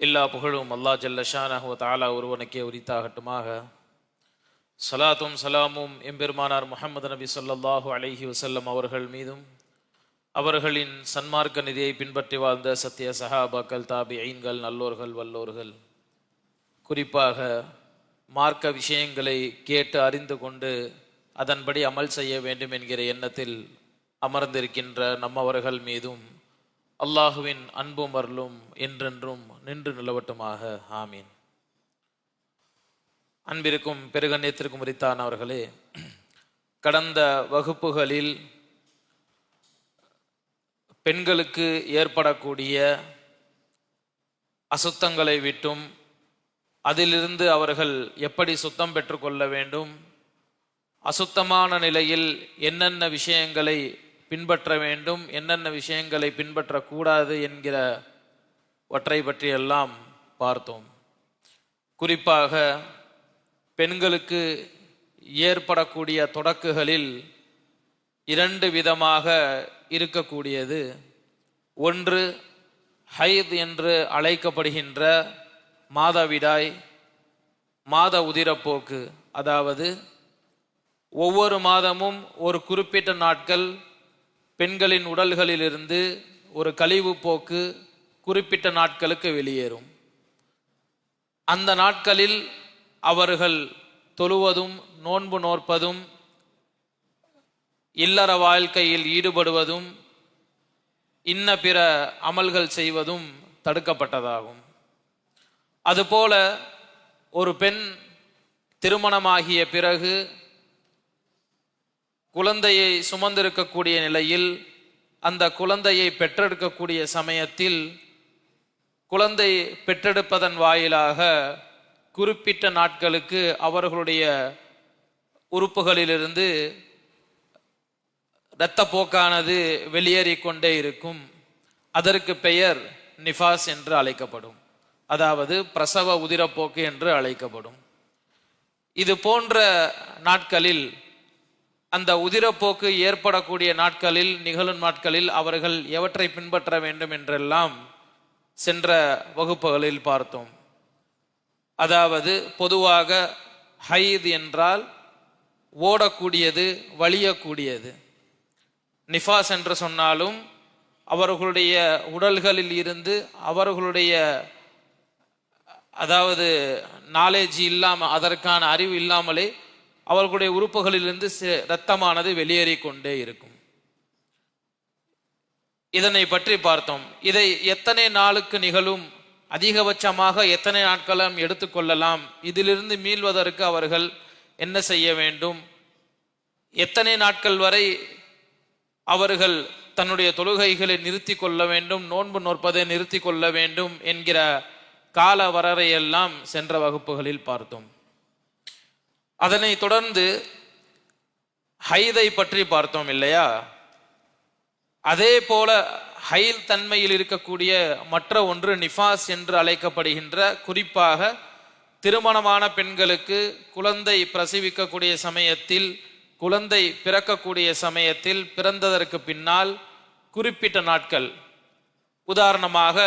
எல்லா புகழும் அல்லா ஜல்லஷானஹு தாலா ஒருவனுக்கே உரித்தாகட்டுமாக. சலாத்தும் சலாமும் எம்பெருமானார் முஹம்மது நபி ஸல்லல்லாஹு அலஹி வசல்லம் அவர்கள் மீதும் அவர்களின் சன்மார்க்க நிதியை பின்பற்றி வாழ்ந்த சத்திய சஹாபாக்கள் தாபி ஐன்கள் நல்லோர்கள் வல்லோர்கள். குறிப்பாக மார்க்க விஷயங்களை கேட்டு அறிந்து கொண்டு அதன்படி அமல் செய்ய வேண்டும் என்கிற எண்ணத்தில் அமர்ந்திருக்கின்ற நம்மவர்கள் மீதும் அல்லாஹுவின் அன்பும் அருளும் என்றென்றும் நின்று நிலவட்டுமாக. ஆமீன். அன்பிற்கும் பெருகண்ணியத்திற்கும் உரித்தான அவர்களே கடந்த வகுப்புகளில் பெண்களுக்கு ஏற்படக்கூடிய அசுத்தங்களை விட்டும் அதிலிருந்து அவர்கள் எப்படி சுத்தம் பெற்றுக்கொள்ள வேண்டும் அசுத்தமான நிலையில் என்னென்ன விஷயங்களை பின்பற்ற வேண்டும் என்னென்ன விஷயங்களை பின்பற்றக்கூடாது என்கிற ஒற்றை பற்றியெல்லாம் பார்த்தோம். குறிப்பாக பெண்களுக்கு ஏற்படக்கூடிய தொடக்குகளில் இரண்டு விதமாக இருக்கக்கூடியது. ஒன்று ஹைத் என்று அழைக்கப்படுகின்ற மாதவிடாய் மாத உதிரப்போக்கு. அதாவது ஒவ்வொரு மாதமும் ஒரு குறிப்பிட்ட நாட்கள் பெண்களின் உடல்களிலிருந்து ஒரு கழிவு போக்கு குறிப்பிட்ட நாட்களுக்கு வெளியேறும். அந்த நாட்களில் அவர்கள் தொழுவதும் நோன்பு நோற்பதும் இல்லற வாழ்க்கையில் ஈடுபடுவதும் இன்ன பிற அமல்கள் செய்வதும் தடுக்கப்பட்டதாகும். அதுபோல ஒரு பெண் திருமணமாகிய பிறகு குழந்தையை சுமந்திருக்கக்கூடிய நிலையில் அந்த குழந்தையை பெற்றெடுக்கக்கூடிய சமயத்தில் குழந்தை பெற்றெடுப்பதன் வாயிலாக குறிப்பிட்ட நாட்களுக்கு அவர்களுடைய உறுப்புகளிலிருந்து இரத்தப்போக்கானது வெளியேறிக்கொண்டே இருக்கும். அதற்கு பெயர் நிஃபாஸ் என்று அழைக்கப்படும். அதாவது பிரசவ உதிரப்போக்கு என்று அழைக்கப்படும். இது போன்ற நாட்களில் அந்த உதிரப்போக்கு ஏற்படக்கூடிய நாட்களில் நிகழும் நாட்களில் அவர்கள் எவற்றை பின்பற்ற வேண்டும் என்றெல்லாம் சென்ற வகுப்புகளில் பார்த்தோம். அதாவது பொதுவாக ஹைத் என்றால் ஓடக்கூடியது வலியக்கூடியது. நிஃபாஸ் என்று சொன்னாலும் அவர்களுடைய உடல்களில் இருந்து அவர்களுடைய அதாவது நாலேஜ் இல்லாமல் அதற்கான அறிவு இல்லாமலே அவர்களுடைய உறுப்புகளிலிருந்து இரத்தமானது வெளியேறி கொண்டே இருக்கும். இதனை பற்றி பார்த்தோம். இதை எத்தனை நாளுக்கு நிகழும்? அதிகபட்சமாக எத்தனை நாட்களும் எடுத்துக்கொள்ளலாம் இதிலிருந்து மீள்வதற்கு அவர்கள் என்ன செய்ய வேண்டும்? எத்தனை நாட்கள் வரை அவர்கள் தன்னுடைய தொழுகைகளை நிறுத்தி கொள்ள வேண்டும்? நோன்பு நோற்பதை நிறுத்தி கொள்ள வேண்டும்? என்கிற கால வரறையெல்லாம் சென்ற வகுப்புகளில் பார்த்தோம். அதனை தொடர்ந்து ஹைதை பற்றி பார்த்தோம் இல்லையா? அதே போல ஹைல் தன்மையில் இருக்கக்கூடிய மற்ற ஒன்று நிஃபாஸ் என்று அழைக்கப்படுகின்ற குறிப்பாக திருமணமான பெண்களுக்கு குழந்தை பிரசவிக்கக்கூடிய சமயத்தில் குழந்தை பிறக்கக்கூடிய சமயத்தில் பிறந்ததற்கு பின்னால் குறிப்பிட்ட நாட்கள். உதாரணமாக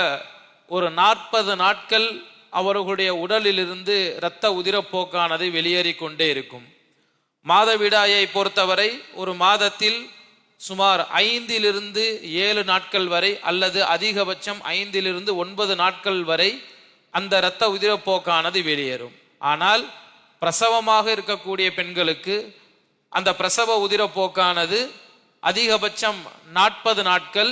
ஒரு நாற்பது நாட்கள் அவர்களுடைய உடலிலிருந்து இரத்த உதிரப்போக்கானது வெளியேறி கொண்டே இருக்கும். மாதவிடாயை பொறுத்தவரை ஒரு மாதத்தில் சுமார் ஐந்திலிருந்து ஏழு நாட்கள் வரை அல்லது அதிகபட்சம் ஐந்திலிருந்து ஒன்பது நாட்கள் வரை அந்த இரத்த உதிரப்போக்கானது வெளியேறும். ஆனால் பிரசவமாக இருக்கக்கூடிய பெண்களுக்கு அந்த பிரசவ உதிரப்போக்கானது அதிகபட்சம் நாற்பது நாட்கள்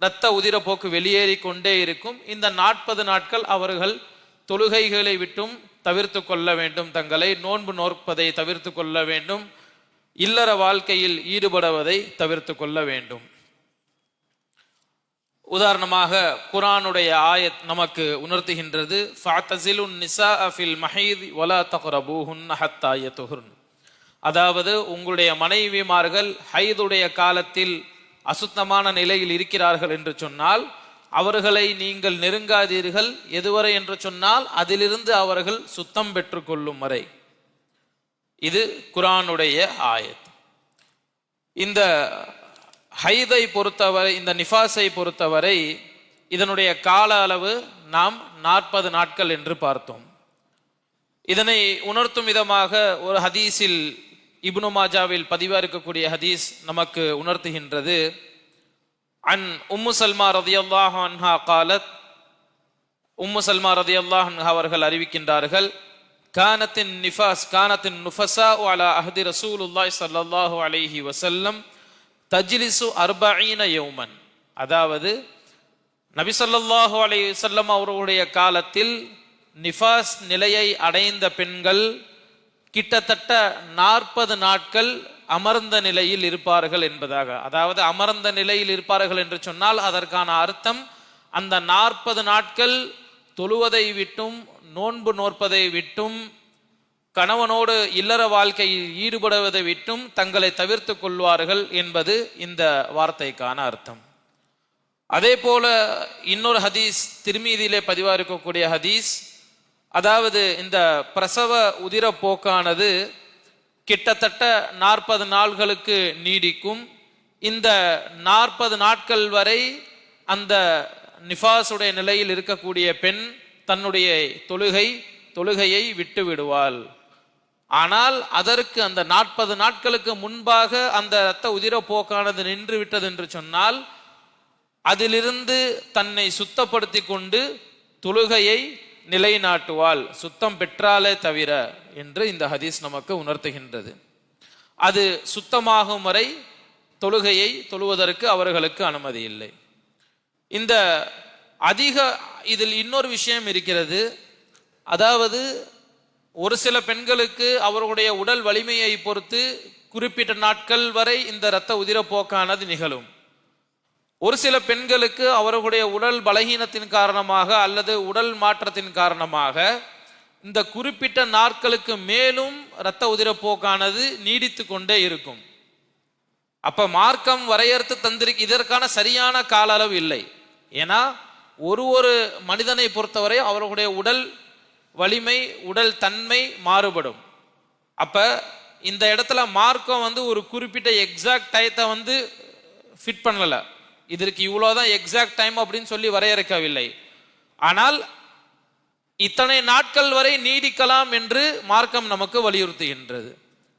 இரத்த உதிரப்போக்கு வெளியேறி கொண்டே இருக்கும். இந்த நாற்பது நாட்கள் அவர்கள் தொழுகைகளை விட்டும் தவிர்த்து கொள்ள வேண்டும் தங்களை. நோன்பு நோற்பதை தவிர்த்து கொள்ள வேண்டும். இல்லற வாழ்க்கையில் ஈடுபடுவதை தவிர்த்து கொள்ள வேண்டும். உதாரணமாக குரானுடைய ஆயத் நமக்கு உணர்த்துகின்றது. நிசா அஃபில் அதாவது உங்களுடைய மனைவிமார்கள் ஹைதுடைய காலத்தில் அசுத்தமான நிலையில் இருக்கிறார்கள் என்று சொன்னால் அவர்களை நீங்கள் நெருங்காதீர்கள். எதுவரை என்று சொன்னால் அதிலிருந்து அவர்கள் சுத்தம் பெற்றுக்கொள்ளும் வரை. இது குரானுடைய ஆயத். இந்த ஹைதை பொறுத்தவரை இந்த நிஃபாஸை பொறுத்தவரை இதனுடைய கால அளவு நாம் நாற்பது நாட்கள் என்று பார்த்தோம். இதனை உணர்த்தும் விதமாக ஒரு ஹதீஸில் இப்னு மாஜாவில் பதிவா இருக்கக்கூடிய ஹதீஸ் நமக்கு உணர்த்துகின்றது. அன் உம்மு சல்மா ரதியல்லாஹு அன்ஹா காலத் உம்மு சல்மா ரதியல்லாஹு அன்ஹா அவர்கள் அறிவிக்கின்றார்கள் கானத்தின் நிஃபாஸ் கானத்தின் நுஃபஸா அலா அஹதி ரசூலுல்லாய் சல்லாஹு அலைஹி வசல்லம் தஜ்லிசு அர்பாயின யௌமன். அதாவது நபி சொல்லாஹு அலை வல்லம் அவர்களுடைய காலத்தில் நிஃபாஸ் நிலையை அடைந்த பெண்கள் கிட்டத்தட்ட நாற்பது நாட்கள் அமர்ந்த நிலையில் இருப்பார்கள் என்பதாக. அதாவது அமர்ந்த நிலையில் இருப்பார்கள் என்று சொன்னால் அதற்கான அர்த்தம் அந்த நாற்பது நாட்கள் தொழுவதை விட்டும் நோன்பு நோற்பதை விட்டும் கணவனோடு இல்லற வாழ்க்கையில் ஈடுபடுவதை விட்டும் தங்களை தவிர்த்து கொள்வார்கள் என்பது இந்த வார்த்தைக்கான அர்த்தம். அதே போல இன்னொரு ஹதீஸ் திருமீதியிலே பதிவாக இருக்கக்கூடிய ஹதீஸ் அதாவது இந்த பிரசவ உதிர போக்கானது கிட்டத்தட்ட நாற்பது நாள்களுக்கு நீடிக்கும். இந்த நாற்பது நாட்கள் வரை அந்த நிஃபாஸுடைய நிலையில் இருக்கக்கூடிய பெண் தன்னுடைய தொழுகை தொழுகையை விட்டு விடுவாள். ஆனால் அதற்கு அந்த நாற்பது நாட்களுக்கு முன்பாக அந்த இரத்த உதிர போக்கானது நின்று விட்டது என்று சொன்னால் அதிலிருந்து தன்னை சுத்தப்படுத்தி கொண்டு தொழுகையை நிலைநாட்டுவாள் சுத்தம் பெற்றாலே தவிர என்று இந்த ஹதீஸ் நமக்கு உணர்த்துகின்றது. அது சுத்தமாகும் வரை தொழுகையை தொழுவதற்கு அவர்களுக்கு அனுமதி இல்லை. இந்த அதிக இதில் இன்னொரு விஷயம் இருக்கிறது. அதாவது ஒரு சில பெண்களுக்கு அவர்களுடைய உடல் வலிமையை பொறுத்து குறிப்பிட்ட நாட்கள் வரை இந்த இரத்த உதிரப்போக்கானது நிகழும். ஒரு சில பெண்களுக்கு அவர்களுடைய உடல் பலகீனத்தின் காரணமாக அல்லது உடல் மாற்றத்தின் காரணமாக இந்த குறிப்பிட்ட நாட்களுக்கு மேலும் இரத்த உதிரப்போக்கானது நீடித்து கொண்டே இருக்கும். அப்ப மார்க்கம் வரையறுத்து தந்திருக்கு இதற்கான சரியான கால அளவு இல்லை. ஏன்னா ஒரு ஒரு மனிதனை பொறுத்தவரை அவர்களுடைய உடல் வலிமை உடல் தன்மை மாறுபடும். அப்ப இந்த இடத்துல மார்க்கம் வந்து ஒரு குறிப்பிட்ட எக்ஸாக்ட் டயத்தை வந்து ஃபிட் பண்ணலை. இதற்கு இவ்வளோதான் எக்ஸாக்ட் டைம் அப்படின்னு சொல்லி வரையறுக்கவில்லை. ஆனால் இத்தனை நாட்கள் வரை நீடிக்கலாம் என்று மார்க்கம் நமக்கு வலியுறுத்துகின்றது.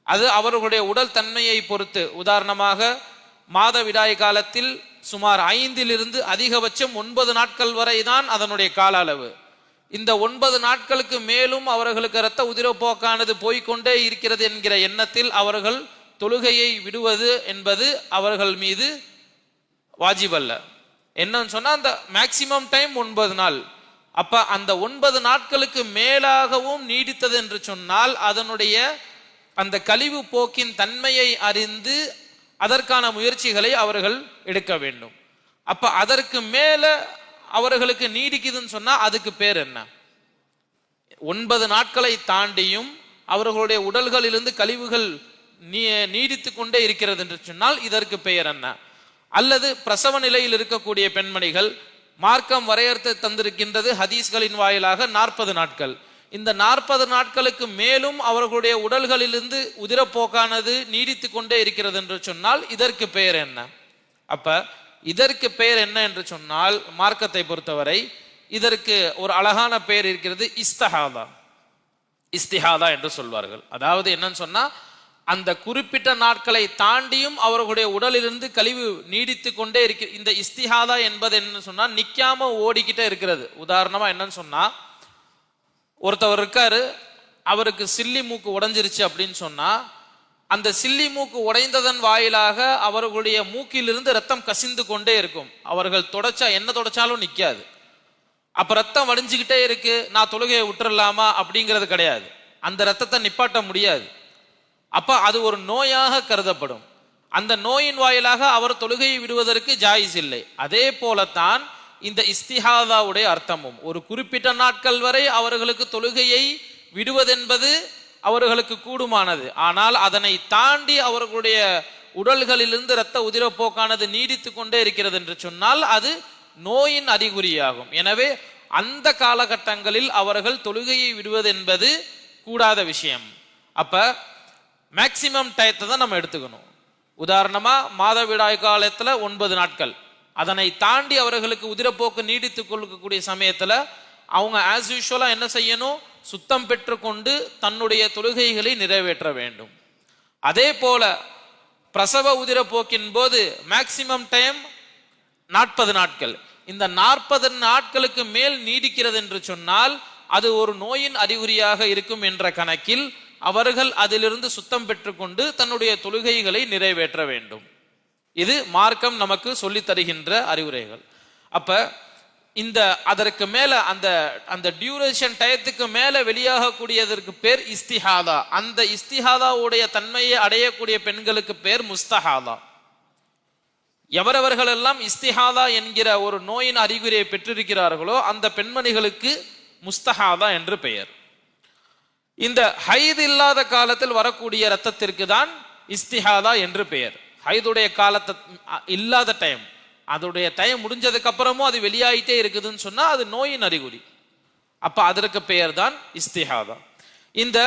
அது அவர்களுடைய உடல் தன்மையை பொறுத்து. உதாரணமாக மாதவிடாய் காலத்தில் சுமார் ஐந்திலிருந்து அதிகபட்சம் ஒன்பது நாட்கள் வரை தான் அதனுடைய கால அளவு. இந்த ஒன்பது நாட்களுக்கு மேலும் அவர்களுக்கு இரத்த உதிரப்போக்கானது போய்க்கொண்டே இருக்கிறது என்கிற எண்ணத்தில் அவர்கள் தொழுகையை விடுவது என்பது அவர்கள் மீது வாஜிப் அல்ல. என்னன்னு சொன்னால் அந்த மேக்சிமம் டைம் ஒன்பது நாள். அப்போ அந்த ஒன்பது நாட்களுக்கு மேலாகவும் நீடித்தது என்று சொன்னால் அதனுடைய அந்த கழிவு போக்கின் தன்மையை அறிந்து அதற்கான முயற்சிகளை அவர்கள் எடுக்க வேண்டும். அப்போ அதற்கு மேலே அவர்களுக்கு நீடிக்குதுன்னு சொன்னால் அதுக்கு பேர் என்ன? ஒன்பது நாட்களை தாண்டியும் அவர்களுடைய உடல்களிலிருந்து கழிவுகள் நீ நீடித்து கொண்டே இருக்கிறது என்று சொன்னால் இதற்கு பெயர் என்ன? அல்லது பிரசவ நிலையில் இருக்கக்கூடிய பெண்மணிகள் மார்க்கம் வரையறுத்து தந்திருக்கின்றது ஹதீஸ்களின் வாயிலாக நாற்பது நாட்கள். இந்த நாற்பது நாட்களுக்கு மேலும் அவர்களுடைய உடல்களிலிருந்து உதிரப்போக்கானது நீடித்து கொண்டே இருக்கிறது என்று சொன்னால் இதற்கு பெயர் என்ன? அப்ப இதற்கு பெயர் என்ன என்று சொன்னால் மார்க்கத்தை பொறுத்தவரை இதற்கு ஒரு அழகான பெயர் இருக்கிறது இஸ்தஹாதா. இஸ்திஹாதா என்று சொல்வார்கள். அதாவது என்னன்னு சொன்னா அந்த குறிப்பிட்ட நாட்களை தாண்டியும் அவர்களுடைய உடலிலிருந்து கழிவு நீடித்து கொண்டே இருக்கு. இந்த இஸ்திஹாதா என்பது என்னன்னு சொன்னா நிக்காம ஓடிக்கிட்டே இருக்கிறது. உதாரணமா என்னன்னு சொன்னா ஒருத்தவர் இருக்காரு அவருக்கு சில்லி மூக்கு உடைஞ்சிருச்சு அப்படின்னு சொன்னா அந்த சில்லி மூக்கு உடைந்ததன் வாயிலாக அவர்களுடைய மூக்கிலிருந்து ரத்தம் கசிந்து கொண்டே இருக்கும். அவர்கள் தொடச்சா என்ன தொடச்சாலும் நிக்காது. அப்ப ரத்தம் வடிஞ்சுக்கிட்டே இருக்கு நான் தொழுகையை விட்டுறலாமா? அப்படிங்கிறது கிடையாது. அந்த ரத்தத்தை நிப்பாட்ட முடியாது. அப்ப அது ஒரு நோயாக கருதப்படும். அந்த நோயின் வாயிலாக அவர் தொழுகையை விடுவதற்கு ஜாயிஸ் இல்லை. அதே போலத்தான் இந்த இஸ்திஹாதாவுடைய அர்த்தமும். ஒரு குறிப்பிட்ட நாட்கள் வரை அவர்களுக்கு தொழுகையை விடுவதென்பது அவர்களுக்கு கூடுமானது. ஆனால் அதனை தாண்டி அவர்களுடைய உடல்களிலிருந்து இரத்த உதிரப்போக்கானது நீடித்து கொண்டே இருக்கிறது என்று சொன்னால் அது நோயின் அறிகுறியாகும். எனவே அந்த காலகட்டங்களில் அவர்கள் தொழுகையை விடுவது என்பது கூடாத விஷயம். அப்ப மேக்சிமம் டயத்தை தான் நம்ம எடுத்துக்கணும். உதாரணமா மாதவிடாய் காலத்துல ஒன்பது நாட்கள். அதனை தாண்டி அவர்களுக்கு உதிரப்போக்கு நீடித்துக் கொள்ளக்கூடிய சமயத்துல அவங்க ஆஸ் யூஷுவலா என்ன செய்யணும்? சுத்தம் பெற்றுக்கொண்டு தன்னுடைய தொழுகைகளை நிறைவேற்ற வேண்டும். அதே போல பிரசவ உதிரப்போக்கின் போது மேக்சிமம் டைம் நாற்பது நாட்கள். இந்த நாற்பது நாட்களுக்கு மேல் நீடிக்கிறது என்று சொன்னால் அது ஒரு நோயின் அறிகுறியாக இருக்கும் என்ற கணக்கில் அவர்கள் அதிலிருந்து சுத்தம் பெற்றுக்கொண்டு தன்னுடைய தொழுகைகளை நிறைவேற்ற வேண்டும். இது மார்க்கம் நமக்கு சொல்லித் தருகின்ற அறிவுரைகள். அப்ப இந்த அதற்கு மேல அந்த அந்த டியூரேஷன் டயத்துக்கு மேல வெளியாகக்கூடியதற்கு பேர் இஸ்திஹாதா. அந்த இஸ்திஹாதாவுடைய தன்மையை அடையக்கூடிய பெண்களுக்கு பேர் முஸ்தஹாதா. எவரவர்களெல்லாம் இஸ்திஹாதா என்கிற ஒரு நோயின் அறிகுறியை பெற்றிருக்கிறார்களோ அந்த பெண்மணிகளுக்கு முஸ்தஹாதா என்று பெயர். இந்த ஹைது இல்லாத காலத்தில் வரக்கூடிய ரத்தத்திற்கு தான் இஸ்திஹாதா என்று பெயர். ஹைதுடைய காலத்தை இல்லாத டைம் அதோடைய டைம் முடிஞ்சதுக்கு அப்புறமும் அது வெளியாயிட்டே இருக்குதுன்னு சொன்னா அது நோயின் அறிகுறி. அப்ப அதற்கு பெயர் தான் இஸ்திஹாதா. இந்த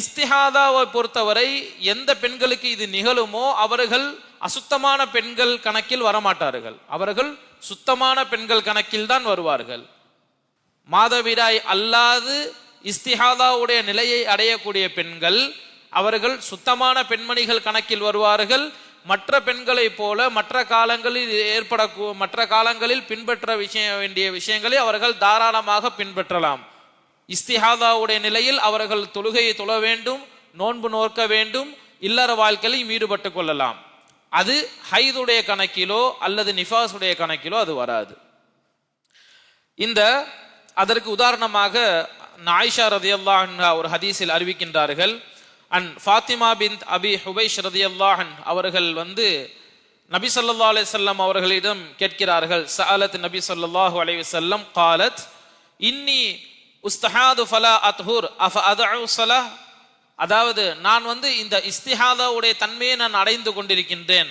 இஸ்திஹாதாவை பொறுத்தவரை எந்த பெண்களுக்கு இது நிகழுமோ அவர்கள் அசுத்தமான பெண்கள் கணக்கில் வரமாட்டார்கள். அவர்கள் சுத்தமான பெண்கள் கணக்கில் தான் வருவார்கள். மாதவிடாய் அல்லாது இஸ்திஹாதாவுடைய நிலையை அடையக்கூடிய பெண்கள் அவர்கள் சுத்தமான பெண்மணிகள் கணக்கில் வருவார்கள். மற்ற பெண்களைப் போல மற்ற காலங்களில் ஏற்பட மற்ற காலங்களில் பின்பற்ற விஷய வேண்டிய விஷயங்களை அவர்கள் தாராளமாக பின்பற்றலாம். இஸ்திஹாதாவுடைய நிலையில் அவர்கள் தொழுகையை தொழ வேண்டும் நோன்பு நோக்க வேண்டும் இல்லற வாழ்க்கையில் ஈடுபட்டு கொள்ளலாம். அது ஹைதுடைய கணக்கிலோ அல்லது நிஃபாஸுடைய கணக்கிலோ அது வராது. இந்த அதற்கு உதாரணமாக நாயிஷா ரதி அல்லாஹன் ஒரு ஹதீஸில் அறிவிக்கின்றார்கள். அன் ஃபாத்திமா பின் அபி ஹுபைஷ் ரதி அல்லாஹன் அவர்கள் வந்து நபி சொல்லா அலிசல்லம் அவர்களிடம் கேட்கிறார்கள். சஅலத் நபி சொல்லாஹு அலைவசல்லம் காலத் இன்னி உஸ்தஹாது ஃபலா அத்ஹூர் அஃப் அதூ சலா அதாவது நான் வந்து இந்த இஸ்திஹாதாவுடைய தன்மையை நான் அடைந்து கொண்டிருக்கின்றேன்.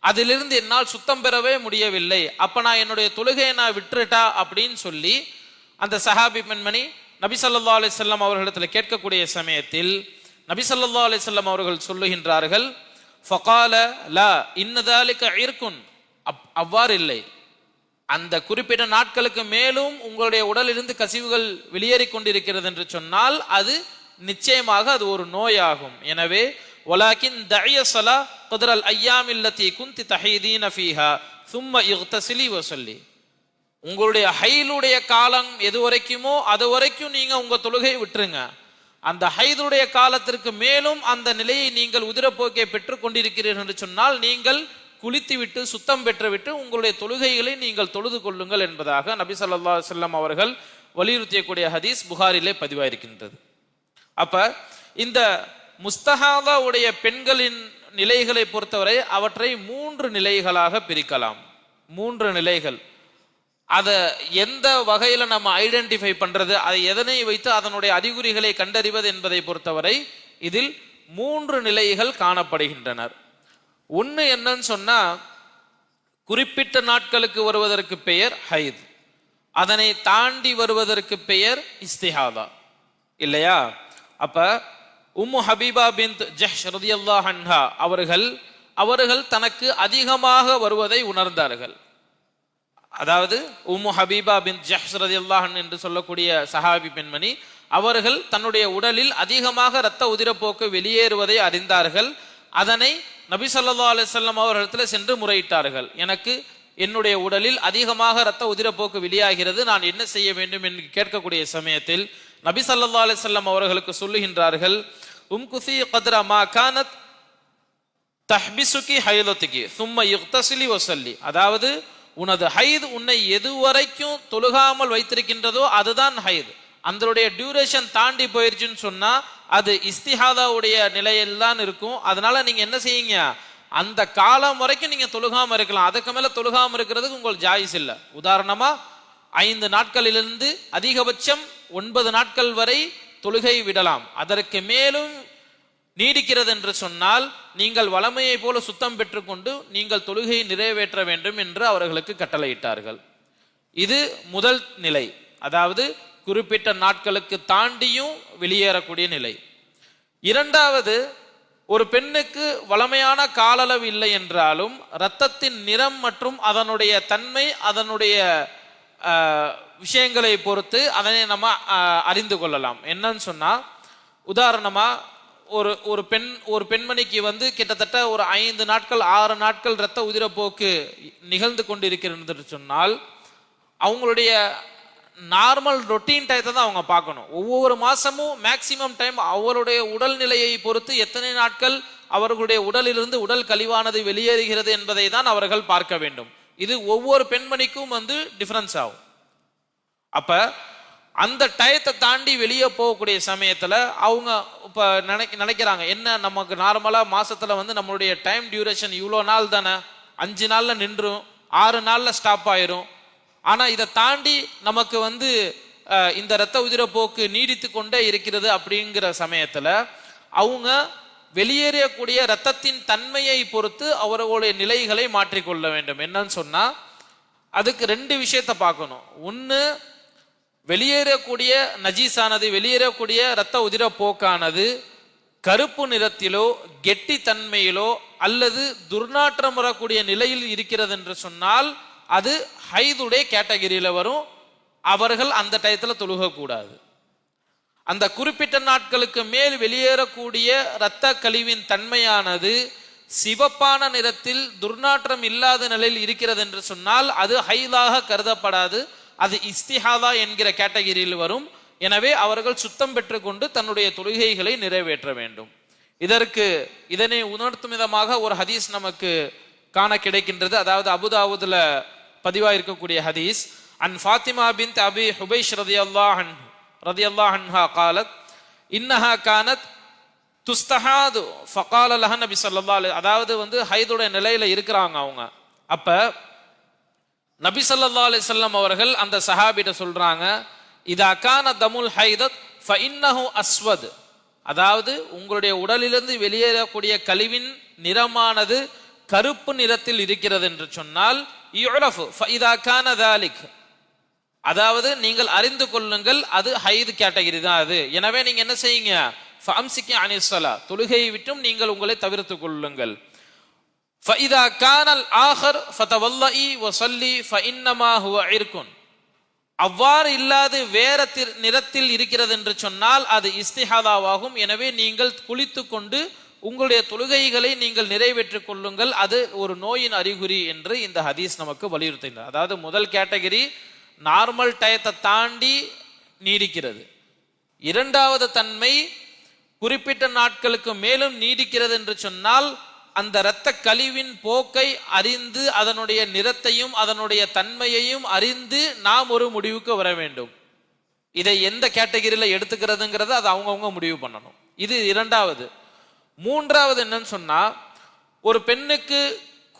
அதிலிருந்து என்னால் சுத்தம் பெறவே முடியவில்லை. அப்ப நான் என்னுடைய தொழுகையை நான் விட்டுட்டா அப்படின்னு சொல்லி அந்த சஹாபி பெண்மணி நபிசல்லா அலிசல்லாம் அவர்களிடத்தில் கேட்கக்கூடிய சமயத்தில் நபிசல்லா அலிசல்லாம் அவர்கள் சொல்லுகின்றார்கள் ஃபகால லா இன்னதாலிக அப் அவ்வாறு இல்லை. அந்த குறிப்பிட்ட நாட்களுக்கு மேலும் உங்களுடைய உடலிலிருந்து கசிவுகள் வெளியேறி கொண்டிருக்கிறது என்று சொன்னால் அது நிச்சயமாக அது ஒரு நோயாகும். எனவே ஒலாக்கின் தய சலா குதரல் குந்தி தஹீதீன ஃபீஹா சும்ம இக்தசிலி வசல்லி உங்களுடைய ஹைலுடைய காலம் எது வரைக்குமோ அது வரைக்கும் நீங்க உங்க தொழுகையை விட்டுருங்க. அந்த ஹைதுடைய காலத்திற்கு மேலும் அந்த நிலையை நீங்கள் உதிரப்போக்கை பெற்றுக் கொண்டிருக்கிறீர்கள் என்று சொன்னால் நீங்கள் குளித்துவிட்டு சுத்தம் பெற்றுவிட்டு உங்களுடைய தொழுகைகளை நீங்கள் தொழுது கொள்ளுங்கள் என்பதாக நபி சொல்லா செல்லம் அவர்கள் வலியுறுத்தியக்கூடிய ஹதீஸ் புகாரிலே பதிவாயிருக்கின்றது. அப்ப இந்த முஸ்தஹாதாவுடைய பெண்களின் நிலைகளை பொறுத்தவரை அவற்றை மூன்று நிலைகளாக பிரிக்கலாம். மூன்று நிலைகள். அதை எந்த வகையில் நம்ம ஐடென்டிஃபை பண்ணுறது அதை எதனை வைத்து அதனுடைய அறிகுறிகளை கண்டறிவது என்பதை பொறுத்தவரை இதில் மூன்று நிலைகள் காணப்படுகின்றனர். ஒன்று என்னன்னு சொன்னால் குறிப்பிட்ட நாட்களுக்கு வருவதற்கு பெயர் ஹைத். அதனை தாண்டி வருவதற்கு பெயர் இஸ்திஹாதா. இல்லையா? அப்போ உம்மு ஹபீபா பின் ஜஹ் ரதியல்லாஹு ஹன்ஹா அவர்கள் அவர்கள் தனக்கு அதிகமாக வருவதை உணர்ந்தார்கள். அதாவது உம்மு ஹபீபா பின் ஜஹ் ரதியல்லாஹு என்று சொல்லக்கூடிய சஹாபி பெண்மணி அவர்கள் தன்னுடைய உடலில் அதிகமாக இரத்த உதிரப்போக்கு வெளியேறுவதை அறிந்தார்கள். அதனை நபி சொல்லா அலைஹி அவர்களிடத்தில் சென்று முறையிட்டார்கள். எனக்கு என்னுடைய உடலில் அதிகமாக இரத்த உதிரப்போக்கு வெளியாகிறது நான் என்ன செய்ய வேண்டும் என்று கேட்கக்கூடிய சமயத்தில் நபி சல்லா அலைஹி அவர்களுக்கு சொல்லுகின்றார்கள் உம் குசி கத்ரா மா கானத் தஹ்பிசுகி ஹைலத்துக்கு சும்ம யுக்தசிலி வசல்லி. அதாவது உனது ஹைத் உன்னை எது வரைக்கும் தொழுகாமல் வைத்திருக்கின்றதோ அதுதான் ஹைத். அதனுடைய டியூரேஷன் தாண்டி போயிருச்சுன்னு சொன்னா அது இஸ்திஹாதாவுடைய நிலையில் தான் இருக்கும். அதனால நீங்க என்ன செய்யுங்க? அந்த காலம் வரைக்கும் நீங்க தொழுகாம இருக்கலாம். அதுக்கு மேல தொழுகாம இருக்கிறதுக்கு உங்களுக்கு ஜாயிஸ் இல்லை. உதாரணமா ஐந்து நாட்களிலிருந்து அதிகபட்சம் ஒன்பது நாட்கள் வரை தொழுகை விடலாம். அதற்கு மேலும் நீடிக்கிறது என்று சொன்னால் நீங்கள் வளமையை போல சுத்தம் பெற்றுக்கொண்டு நீங்கள் தொழுகையை நிறைவேற்ற வேண்டும் என்று அவர்களுக்கு கட்டளையிட்டார்கள். இது முதல் நிலை. அதாவது குறிப்பிட்ட நாட்களுக்கு தாண்டியும் வெளியேறக்கூடிய நிலை. இரண்டாவது ஒரு பெண்ணுக்கு வளமையான காலளவு இல்லை என்றாலும் இரத்தத்தின் நிறம் மற்றும் அதனுடைய தன்மை அதனுடைய விஷயங்களை பொறுத்து அதனை நம்ம அறிந்து கொள்ளலாம். என்னன்னு சொன்னால் உதாரணமாக ஒரு ஒரு பெண் ஒரு பெண்மணிக்கு வந்து கிட்டத்தட்ட ஒரு ஐந்து நாட்கள் ஆறு நாட்கள் இரத்த உதிரப்போக்கு நிகழ்ந்து கொண்டிருக்கிறது சொன்னால் அவங்களுடைய நார்மல் ரொட்டீன் டயத்தை தான் அவங்க பார்க்கணும். ஒவ்வொரு மாதமும் மேக்சிமம் டைம் அவருடைய உடல்நிலையை பொறுத்து எத்தனை நாட்கள் அவர்களுடைய உடலிலிருந்து உடல் கழிவானது வெளியேறுகிறது என்பதை தான் அவர்கள் பார்க்க வேண்டும். இது ஒவ்வொரு பெண்மணிக்கும் வந்து டிஃபரன்ஸ் ஆகும். அப்போ அந்த டயத்தை தாண்டி வெளியே போகக்கூடிய சமயத்தில் அவங்க இப்போ நினைக்க நினைக்கிறாங்க என்ன நமக்கு நார்மலாக மாதத்தில் வந்து நம்மளுடைய டைம் டியூரேஷன் இவ்வளோ நாள் தானே? அஞ்சு நாளில் நின்றும் ஆறு நாளில் ஸ்டாப் ஆயிரும். ஆனால் இதை தாண்டி நமக்கு வந்து இந்த இரத்த உதிரப்போக்கு நீடித்து கொண்டே இருக்கிறது அப்படிங்கிற சமயத்தில் அவங்க வெளியேறக்கூடிய இரத்தத்தின் தன்மையை பொறுத்து அவர்களுடைய நிலைகளை மாற்றிக்கொள்ள வேண்டும். என்னன்னு சொன்னால் அதுக்கு ரெண்டு விஷயத்தை பார்க்கணும். ஒன்று வெளியேறக்கூடிய நஜீஸானது வெளியேறக்கூடிய இரத்த உதிர போக்கானது கருப்பு நிறத்திலோ கெட்டி தன்மையிலோ அல்லது துர்நாற்றம் வரக்கூடிய நிலையில் இருக்கிறது என்று சொன்னால் அது ஹைதுடைய கேட்டகரியில் வரும். அவர்கள் அந்த டயத்தில் தொழுகக்கூடாது. அந்த குறிப்பிட்ட நாட்களுக்கு மேல் வெளியேறக்கூடிய இரத்த கழிவின் தன்மையானது சிவப்பான நிறத்தில் துர்நாற்றம் இல்லாத நிலையில் இருக்கிறது என்று சொன்னால் அது ஹைதாக கருதப்படாது. அது இஸ்திஹாதா என்கிற கேட்டகிரியில் வரும். எனவே அவர்கள் சுத்தம் பெற்றுக்கொண்டு தன்னுடைய தொழுகைகளை நிறைவேற்ற வேண்டும். இதற்கு இதனை உணர்த்தும் விதமாக ஒரு ஹதீஸ் நமக்கு காண கிடைக்கின்றது. அதாவது அபுதாவுதுல பதிவா இருக்கக்கூடிய ஹதீஸ். அன் ஃபாத்திமா பின் அபி ஹுபைஷ் ரதியல்லாஹ் அன்ஹு ரதி அன்ஹா காலத் இன்னஹா கானத் துஸ்தஹாது ஃபகால லஹ நபி ஸல்லல்லாஹு அதாவது வந்து ஹைதுடைய நிலையில இருக்கிறாங்க அவங்க. அப்போ நபி சல்லா அலிசல்லம் அவர்கள் அந்த சஹாபிட்ட சொல்றாங்க இதா தமுல் ஹைதத் ஃபஇன்னஹு அஸ்வத். அதாவது உங்களுடைய உடலிலிருந்து வெளியேறக்கூடிய கழிவின் நிறமானது கருப்பு நிறத்தில் இருக்கிறது என்று சொன்னால் யுரஃபு கான தாலிக். அதாவது நீங்கள் அறிந்து கொள்ளுங்கள் அது ஹைது கேட்டகிரி தான் அது. எனவே நீங்க என்ன செய்யுங்க? அனிசலா தொழுகையை விட்டும் நீங்கள் உங்களை தவிர்த்துக் கொள்ளுங்கள். ஃபைதா கானல் ஆஹர் ஃபதவல்லி வசல்லி ஃபஇன்னமா ஹுவ இர்குன் அவ்வாறு இல்லாது வேற திரு நிறத்தில் இருக்கிறது என்று சொன்னால் அது இஸ்திஹாதாவாகும். எனவே நீங்கள் குளித்து கொண்டு உங்களுடைய தொழுகைகளை நீங்கள் நிறைவேற்றிக் கொள்ளுங்கள். அது ஒரு நோயின் அறிகுறி என்று இந்த ஹதீஸ் நமக்கு வலியுறுத்துகிறது அதாவது முதல் கேட்டகரி நார்மல் டயத்தை தாண்டி நீடிக்கிறது. இரண்டாவது தன்மை குறிப்பிட்ட நாட்களுக்கு மேலும் நீடிக்கிறது என்று சொன்னால் அந்த இரத்த கழிவின் போக்கை அறிந்து அதனுடைய நிறத்தையும் அதனுடைய தன்மையையும் அறிந்து நாம் ஒரு முடிவுக்கு வர வேண்டும். இதை எந்த கேட்டகிரியில் எடுத்துக்கிறதுங்கிறத அது அவங்கவுங்க முடிவு பண்ணணும். இது இரண்டாவது. மூன்றாவது என்னன்னு சொன்னா ஒரு பெண்ணுக்கு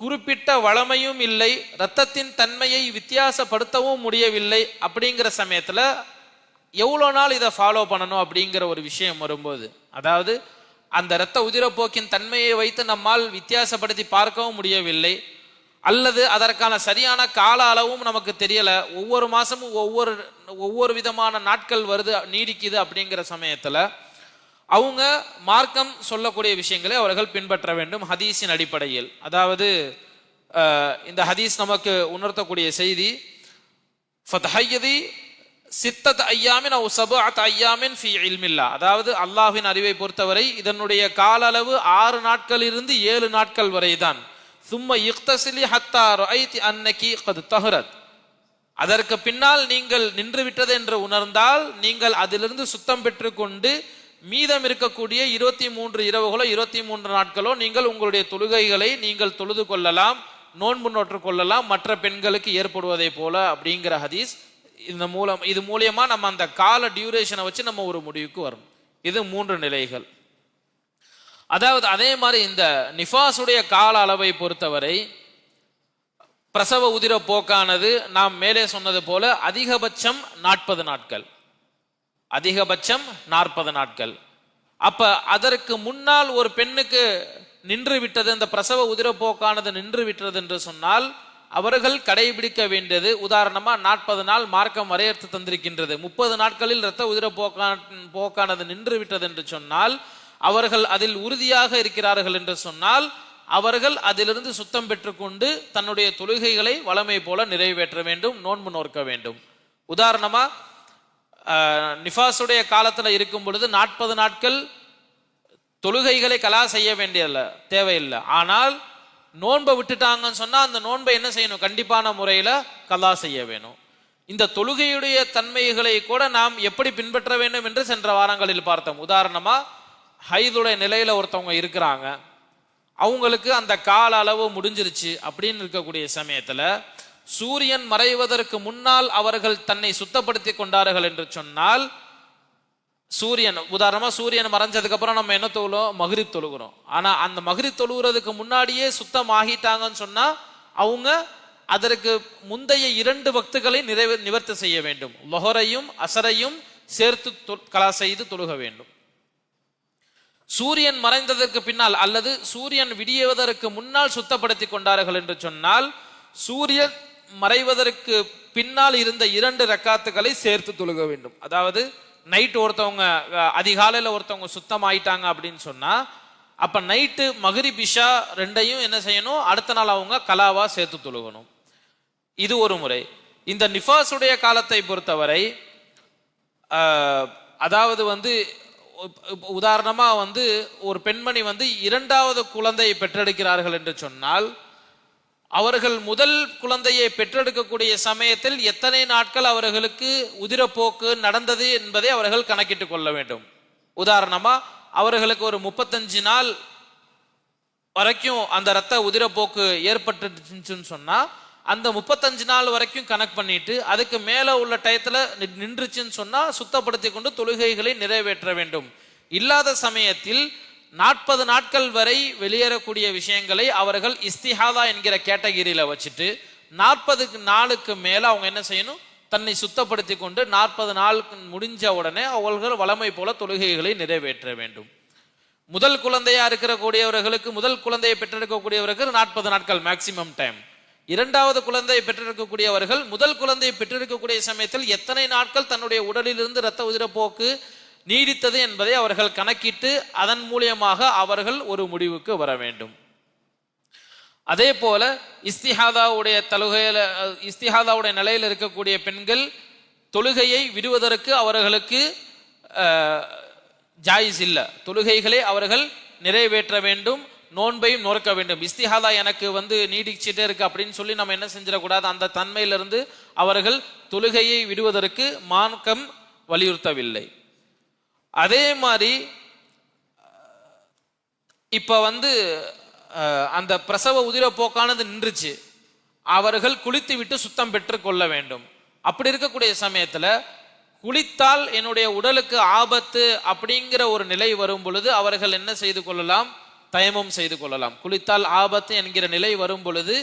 குறிப்பிட்ட வளமையும் இல்லை இரத்தத்தின் தன்மையை வித்தியாசப்படுத்தவும் முடியவில்லை அப்படிங்கிற சமயத்துல எவ்வளோ நாள் இதை ஃபாலோ பண்ணணும் அப்படிங்கிற ஒரு விஷயம் வரும்போது அதாவது அந்த இரத்த உதிரப்போக்கின் தன்மையை வைத்து நம்மால் வித்தியாசப்படுத்தி பார்க்கவும் முடியவில்லை. அல்லது அதற்கான சரியான கால அளவும் நமக்கு தெரியல. ஒவ்வொரு மாசமும் ஒவ்வொரு ஒவ்வொரு விதமான நாட்கள் வருது நீடிக்குது அப்படிங்கிற சமயத்துல அவங்க மார்க்கம் சொல்லக்கூடிய விஷயங்களை அவர்கள் பின்பற்ற வேண்டும் ஹதீஸின் அடிப்படையில். அதாவது இந்த ஹதீஸ் நமக்கு உணர்த்தக்கூடிய செய்தி ஃபத்ஹய்யதி சித்தத் ஐயாமின் அவு சபுஅத் ஐயாமின் ஃபி இல்மில்லா. அதாவது அல்லாஹின் அறிவை பொறுத்தவரை இதனுடைய கால அளவு ஆறு நாட்களிலிருந்து ஏழு நாட்கள் வரைதான். சும்ம இக்தசிலி ஹத்தா ரஐதி அன்னக்கி கது தஹரத். அதற்கு பின்னால் நீங்கள் நின்று விட்டது என்று உணர்ந்தால் நீங்கள் அதிலிருந்து சுத்தம் பெற்றுக்கொண்டு மீதம் இருக்கக்கூடிய இருபத்தி மூன்று இரவுகளோ இருபத்தி மூன்று நாட்களோ நீங்கள் உங்களுடைய தொழுகைகளை நீங்கள் தொழுது கொள்ளலாம் நோன்பு நோற்று கொள்ளலாம் மற்ற பெண்களுக்கு ஏற்படுவதை போல அப்படிங்கிற ஹதீஸ் இந்த மூலம் இது மூலியமா நம்ம அந்த கால டியூரேஷனை வச்சு நம்ம ஒரு முடிவுக்கு வரும் இது மூன்று நிலைகள். அதாவது அதே மாதிரி இந்த நிஃபாஸுடைய கால அளவை பொறுத்தவரை பிரசவ உதிர போக்கானது நாம் மேலே சொன்னது போல அதிகபட்சம் நாற்பது நாட்கள். அதிகபட்சம் நாற்பது நாட்கள். அப்ப அதற்கு முன்னால் ஒரு பெண்ணுக்கு நின்று விட்டது இந்த பிரசவ உதிரப்போக்கானது நின்று விட்டது என்று சொன்னால் அவர்கள் கடைபிடிக்க வேண்டியது உதாரணமாக நாற்பது நாள் மார்க்கம் வரையறுத்து தந்திருக்கின்றது. முப்பது நாட்களில் இரத்த உதிரப்போக்கான போக்கானது நின்று விட்டது என்று சொன்னால் அவர்கள் அதில் உறுதியாக இருக்கிறார்கள் என்று சொன்னால் அவர்கள் அதிலிருந்து சுத்தம் பெற்றுக்கொண்டு தன்னுடைய தொழுகைகளை வளமை போல நிறைவேற்ற வேண்டும் நோன்பு நோக்க வேண்டும். உதாரணமாக நிஃபாஸுடைய காலத்தில் இருக்கும் பொழுது நாற்பது நாட்கள் தொழுகைகளை கலா செய்ய வேண்டியதில்லை தேவையில்லை. ஆனால் நோன்பை விட்டுட்டாங்கன்னு சொன்னால் அந்த நோன்பை என்ன செய்யணும்? கண்டிப்பான முறையில் கலா செய்ய வேணும். இந்த தொழுகையுடைய தன்மைகளை கூட நாம் எப்படி பின்பற்ற வேண்டும் என்று சென்ற வாரங்களில் பார்த்தோம். உதாரணமாக ஹைதுடைய நிலையில் ஒருத்தவங்க இருக்கிறாங்க. அவங்களுக்கு அந்த கால அளவு முடிஞ்சிருச்சு அப்படின்னு இருக்கக்கூடிய சமயத்தில் சூரியன் மறைவதற்கு முன்னால் அவர்கள் தன்னை சுத்தப்படுத்தி கொண்டார்கள் என்று சொன்னால் சூரியன் உதாரணமா சூரியன் மறைஞ்சதுக்கு அப்புறம் நம்ம என்ன தொழுகிறோம் மகிரிப் தொழுகிறோம். ஆனா அந்த மகிரிப் தொழுகிறதுக்கு முன்னாடியே சுத்தம் ஆகிட்டாங்கன்னு சொன்னா அவங்க அதற்கு முந்தைய இரண்டு பக்துகளை நிறைவு நிவர்த்தி செய்ய வேண்டும். லொஹரையும் அசரையும் சேர்த்து தொ- கலா செய்து தொழுக வேண்டும். சூரியன் மறைந்ததற்கு பின்னால் அல்லது சூரியன் விடியுவதற்கு முன்னால் சுத்தப்படுத்தி கொண்டார்கள் என்று சொன்னால் சூரியன் மறைவதற்கு பின்னால் இருந்த இரண்டு ரக்காத்துக்களை சேர்த்து தொழுக வேண்டும். அதாவது நைட்டு ஒருத்தவங்க அதிகாலையில் ஒருத்தவங்க சுத்தமாயிட்டாங்க அப்படின்னு சொன்னால் அப்போ நைட்டு மகிரி பிஷா ரெண்டையும் என்ன செய்யணும்? அடுத்த நாள் அவங்க கலாவாக சேர்த்து தொழுகணும். இது ஒரு முறை. இந்த நிஃபாஸுடைய காலத்தை பொறுத்தவரை அதாவது வந்து உதாரணமாக வந்து ஒரு பெண்மணி வந்து இரண்டாவது குழந்தையை பெற்றெடுக்கிறார்கள் என்று சொன்னால் அவர்கள் முதல் குழந்தையை பெற்றெடுக்கக்கூடிய சமயத்தில் எத்தனை நாட்கள் அவர்களுக்கு உதிரப்போக்கு நடந்தது என்பதை அவர்கள் கணக்கிட்டுக் கொள்ள வேண்டும். உதாரணமா அவர்களுக்கு ஒரு முப்பத்தஞ்சு நாள் வரைக்கும் அந்த ரத்த உதிரப்போக்கு ஏற்பட்டுச்சுன்னு சொன்னா அந்த முப்பத்தஞ்சு நாள் வரைக்கும் கணக்கு பண்ணிட்டு அதுக்கு மேல உள்ள டயத்துல நின்றுச்சுன்னு சொன்னா சுத்தப்படுத்தி கொண்டு தொழுகைகளை நிறைவேற்ற வேண்டும். இல்லாத சமயத்தில் நாற்பது நாட்கள் வரை வெளியேறக்கூடிய விஷயங்களை அவர்கள் இஸ்திஹாதா என்கிற கேட்டகிரியில வச்சுட்டு நாற்பது நாளுக்கு மேல அவங்க என்ன செய்யணும்? தன்னை சுத்தப்படுத்தி கொண்டு நாற்பது நாளுக்கு முடிஞ்ச உடனே அவர்கள் வளமை போல தொழுகைகளை நிறைவேற்ற வேண்டும். முதல் குழந்தையா இருக்கிற கூடியவர்களுக்கு முதல் குழந்தையை பெற்றெடுக்கக்கூடியவர்கள் நாற்பது நாட்கள் மேக்சிமம் டைம் இரண்டாவது குழந்தையை பெற்றெடுக்கக்கூடியவர்கள் முதல் குழந்தையை பெற்றெடுக்கக்கூடிய சமயத்தில் எத்தனை நாட்கள் தன்னுடைய உடலிலிருந்து இரத்த உதிரப்போக்கு நீடித்தது என்பதை அவர்கள் கணக்கிட்டு அதன் மூலியமாக அவர்கள் ஒரு முடிவுக்கு வர வேண்டும். அதே போல இஸ்திஹாதாவுடைய தலுகையில இஸ்திஹாதாவுடைய நிலையில் இருக்கக்கூடிய பெண்கள் தொழுகையை விடுவதற்கு அவர்களுக்கு ஜாயிஸ் இல்லை. தொழுகைகளை அவர்கள் நிறைவேற்ற வேண்டும் நோன்பையும் நோக்க வேண்டும். இஸ்திஹாதா எனக்கு வந்து நீடிச்சிட்டே இருக்கு அப்படின்னு சொல்லி நம்ம என்ன செஞ்சிடக்கூடாது? அந்த தன்மையிலிருந்து அவர்கள் தொழுகையை விடுவதற்கு மார்க்கம் வலியுறுத்தவில்லை. அதே மாதிரி இப்போ வந்து அந்த பிரசவ உதிரப்போக்கானது நின்றுச்சு. அவர்கள் குளித்து விட்டு சுத்தம் பெற்று கொள்ள வேண்டும். அப்படி இருக்கக்கூடிய சமயத்தில் குளித்தால் என்னுடைய உடலுக்கு ஆபத்து அப்படிங்கிற ஒரு நிலை வரும் பொழுது அவர்கள் என்ன செய்து கொள்ளலாம்? தயமம் செய்து கொள்ளலாம். குளித்தால் ஆபத்து என்கிற நிலை வரும் பொழுது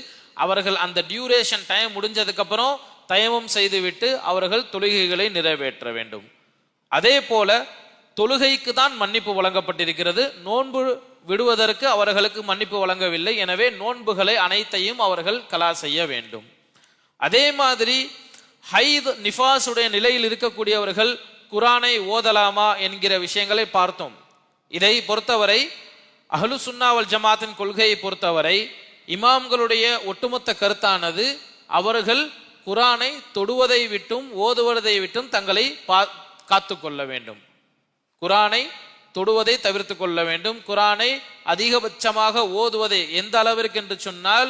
அவர்கள் அந்த டியூரேஷன் டைம் முடிஞ்சதுக்கப்புறம் தயமம் செய்துவிட்டு அவர்கள் தொழுகைகளை நிறைவேற்ற வேண்டும். அதே போல தொழுகைக்கு தான் மன்னிப்பு வழங்கப்பட்டிருக்கிறது. நோன்பு விடுவதற்கு அவர்களுக்கு மன்னிப்பு வழங்கவில்லை. எனவே நோன்புகளை அனைத்தையும் அவர்கள் கலா செய்ய வேண்டும். அதே மாதிரி ஹைத் நிஃபாஸுடைய நிலையில் இருக்கக்கூடியவர்கள் குரானை ஓதலாமா என்கிற விஷயங்களை பார்த்தோம். இதை பொறுத்தவரை அகலு சுன்னாவல் ஜமாத்தின் கொள்கையை பொறுத்தவரை இமாம்களுடைய ஒட்டுமொத்த கருத்தானது அவர்கள் குரானை தொடுவதை விட்டும் ஓதுவதை விட்டும் தங்களை பா காத்து கொள்ள வேண்டும். குரானை தொடுவதை தவிர்த்து கொள்ள வேண்டும். குரானை அதிகபட்சமாக ஓதுவதை எந்த அளவிற்கு என்று சொன்னால்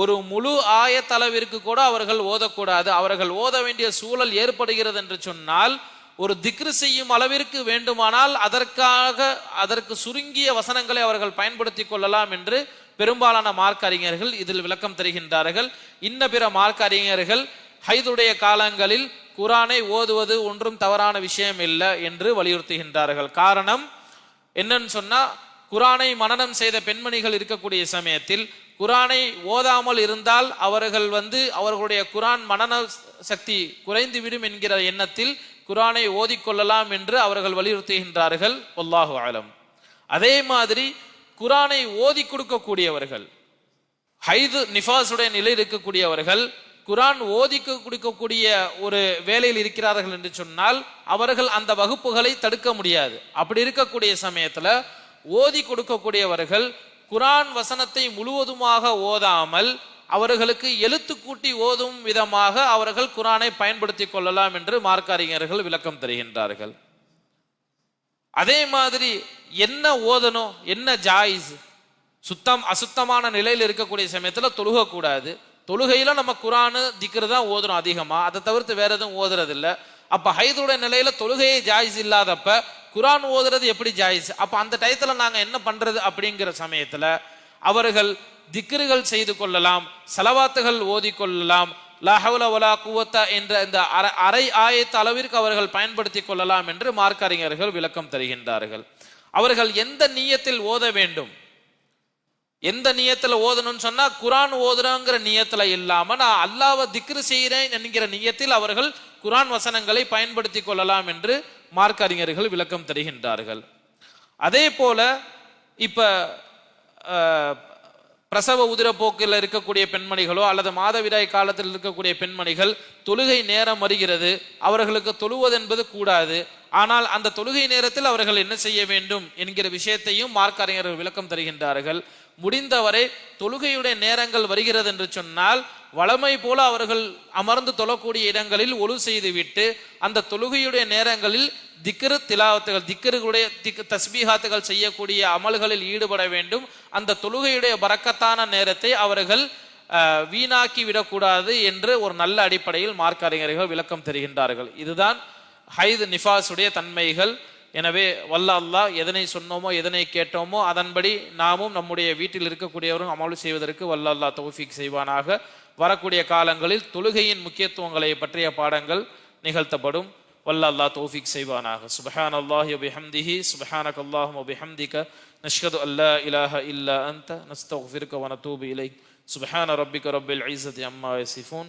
ஒரு முழு ஆயத்தளவிற்கு கூட அவர்கள் ஓதக்கூடாது. அவர்கள் ஓத வேண்டிய சூழல் ஏற்படுகிறது என்று சொன்னால் ஒரு திக்ரு செய்யும் அளவிற்கு வேண்டுமானால் அதற்காக அதற்கு சுருங்கிய வசனங்களை அவர்கள் பயன்படுத்தி கொள்ளலாம் என்று பெரும்பாலான மார்க்க அறிஞர்கள் இதில் விளக்கம் தருகின்றார்கள். இன்ன பிற மார்க்க அறிஞர்கள் ஹைதுடைய காலங்களில் குரானை ஓதுவது ஒன்றும் தவறான விஷயம் இல்லை என்று வலியுறுத்துகின்றார்கள். காரணம் என்னன்னு சொன்னா குரானை மனனம் செய்த பெண்மணிகள் இருக்கக்கூடிய சமயத்தில் குரானை ஓதாமல் இருந்தால் அவர்கள் வந்து அவர்களுடைய குரான் மனன சக்தி குறைந்து விடும் என்கிற எண்ணத்தில் குரானை ஓதிக்கொள்ளலாம் என்று அவர்கள் வலியுறுத்துகின்றார்கள். ஒல்லாஹு ஆலம் அதே மாதிரி குரானை ஓதி கொடுக்கக்கூடியவர்கள் ஹைது நிஃபாஸுடைய நிலை இருக்கக்கூடியவர்கள் குரான் ஓதி கொடுக்கக்கூடிய ஒரு வேலையில் இருக்கிறார்கள் என்று சொன்னால் அவர்கள் அந்த வகுப்புகளை தடுக்க முடியாது. அப்படி இருக்கக்கூடிய சமயத்தில் ஓதி கொடுக்கக்கூடியவர்கள் குரான் வசனத்தை முழுவதுமாக ஓதாமல் அவர்களுக்கு எழுத்து கூட்டி ஓதும் விதமாக அவர்கள் குரானை பயன்படுத்திக் கொள்ளலாம் என்று மார்க்க அறிஞர்கள் விளக்கம் தருகின்றார்கள். அதே மாதிரி என்ன ஓதணும் என்ன ஜாயிஸ் சுத்தம் அசுத்தமான நிலையில் இருக்கக்கூடிய சமயத்தில் தொழுகக்கூடாது. தொழுகையில் நம்ம குரானு திக்ரு தான் ஓதுறோம் அதிகமாக அதை தவிர்த்து வேற எதுவும் ஓதுறது அப்போ அப்ப ஹைதுடைய நிலையில தொழுகையை ஜாயிஸ் இல்லாதப்ப குரான் ஓதுறது எப்படி ஜாயிஸ்? அப்போ அந்த டயத்தில் நாங்கள் என்ன பண்ணுறது அப்படிங்கிற சமயத்தில் அவர்கள் திக்ருகள் செய்து கொள்ளலாம் செலவாத்துகள் ஓதிக்கொள்ளலாம் லா ஹவுல வலா குவத்தா என்ற இந்த அரை- அரை ஆயத்த அளவிற்கு அவர்கள் பயன்படுத்தி கொள்ளலாம் என்று மார்க்கறிஞர்கள் விளக்கம் தருகின்றார்கள். அவர்கள் எந்த நீயத்தில் ஓத வேண்டும்? எந்த நியத்தில் ஓதணும்னு சொன்னால் குரான் ஓதுறோங்கிற நியத்தில் இல்லாமல் நான் அல்லாவை திக்ரு செய்கிறேன் என்கிற நியத்தில் அவர்கள் குரான் வசனங்களை பயன்படுத்தி கொள்ளலாம் என்று மார்க்க அறிஞர்கள் விளக்கம் தருகின்றார்கள். அதே போல இப்போ பிரசவ உதிரப்போக்கில் இருக்கக்கூடிய பெண்மணிகளோ அல்லது மாதவிடாய் காலத்தில் இருக்கக்கூடிய பெண்மணிகள் தொழுகை நேரம் வருகிறது அவர்களுக்கு தொழுவது என்பது கூடாது. ஆனால் அந்த தொழுகை நேரத்தில் அவர்கள் என்ன செய்ய வேண்டும் என்கிற விஷயத்தையும் மார்க்கறிஞர்கள் விளக்கம் தருகின்றார்கள். முடிந்தவரை தொழுகையுடைய நேரங்கள் வருகிறது என்று சொன்னால் வளமை போல அவர்கள் அமர்ந்து தொழக்கூடிய இடங்களில் ஒழு செய்துவிட்டு அந்த தொழுகையுடைய நேரங்களில் திக்ரு திலாவத்துகள் திக்ருடைய திக் தஸ்பீகாத்துகள் செய்யக்கூடிய அமல்களில் ஈடுபட வேண்டும். அந்த தொழுகையுடைய பறக்கத்தான நேரத்தை அவர்கள் வீணாக்கி விடக்கூடாது என்று ஒரு நல்ல அடிப்படையில் மார்க்க அறிஞர்கள் விளக்கம் தருகின்றார்கள். இதுதான் ஹைது நிஃபாஸுடைய தன்மைகள். எனவே வல்ல அல்லாஹ் எதனை சொன்னோமோ எதனை கேட்டோமோ அதன்படி நாமும் நம்முடைய வீட்டில் இருக்கக்கூடியவரும் அமல் செய்வதற்கு வல்ல அல்லா தௌஃபிக் செய்வானாக. வரக்கூடிய காலங்களில் தொழுகையின் முக்கியத்துவங்களை பற்றிய பாடங்கள் நிகழ்த்தப்படும். வல்ல அல்லாஹ் தௌஃபிக் செய்வானாக. சுபஹான் அல்லாஹி பிஹம்திஹி சுபஹானக் அல்லாஹும் பிஹம்திக. நஷ்கது அல்லா இலாஹ இல்லா அந்த நஸ்தக்ஃபிருக வ நதூபு இலை சுபஹான ரப்பிக ரப்பில் இஸ்ஸதி அம்மா யசிஃபூன்.